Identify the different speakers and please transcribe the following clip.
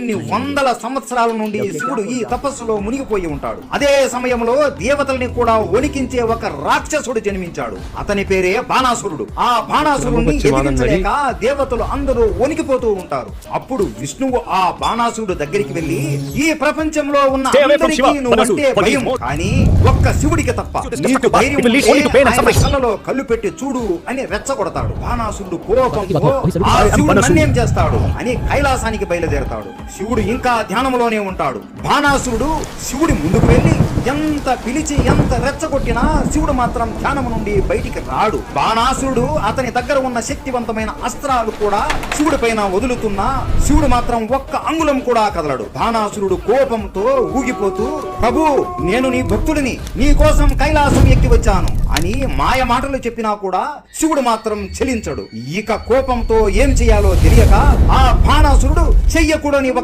Speaker 1: కొన్ని వందల సంవత్సరాల నుండి శివుడు ఈ తపస్సులో మునిగిపోయి ఉంటాడు. అదే సమయంలో దేవతల్ని కూడా వణికించే ఒక రాక్షసుడు జన్మించాడు. అతని పేరే బాణాసురుడు. ఆ బాణాసురుడిని ఎదిరించలేక దేవతలు అందరూ వణికిపోతూ ఉంటారు. అప్పుడు విష్ణువు ఆ బాణాసురుడు దగ్గరికి వెళ్ళి ఈ ప్రపంచంలో ఉన్న అందరికీ భయం. కానీ ఒక్క శివుడికి తప్ప నీకు కళ్ళు పెట్టి చూడు అని రెచ్చగొడతాడు. బాణాసురుడు కోపంతో ఆ శివుడు. నన్నేం చేస్తాడు అని కైలాసానికి బయలుదేరతాడు. శివుడు ఇంకా ధ్యానంలోనే ఉంటాడు. బాణాసురుడు శివుడి ముందుకు వెళ్ళి ఎంత పిలిచి ఎంత రెచ్చగొట్టినా శివుడు మాత్రం ధ్యానం నుండి బయటికి రాడు. బాణాసురుడు అతని దగ్గర ఉన్న శక్తివంతమైన అస్త్రాలు కూడా శివుడి పైన వదులుతున్నా శివుడు మాత్రం ఒక్క అంగుళం కూడా కదలడు. బాణాసురుడు కోపంతో ఊగిపోతూ ప్రభు నేను నీ భక్తుడిని నీ కోసం కైలాసం ఎక్కి వచ్చాను అని మాయ మాటలు చెప్పినా కూడా శివుడు మాత్రం చెలించడు. ఇక కోపంతో ఏం చేయాలో తెలియక ఆ బాణాసు చెయ్యకూడని ఒక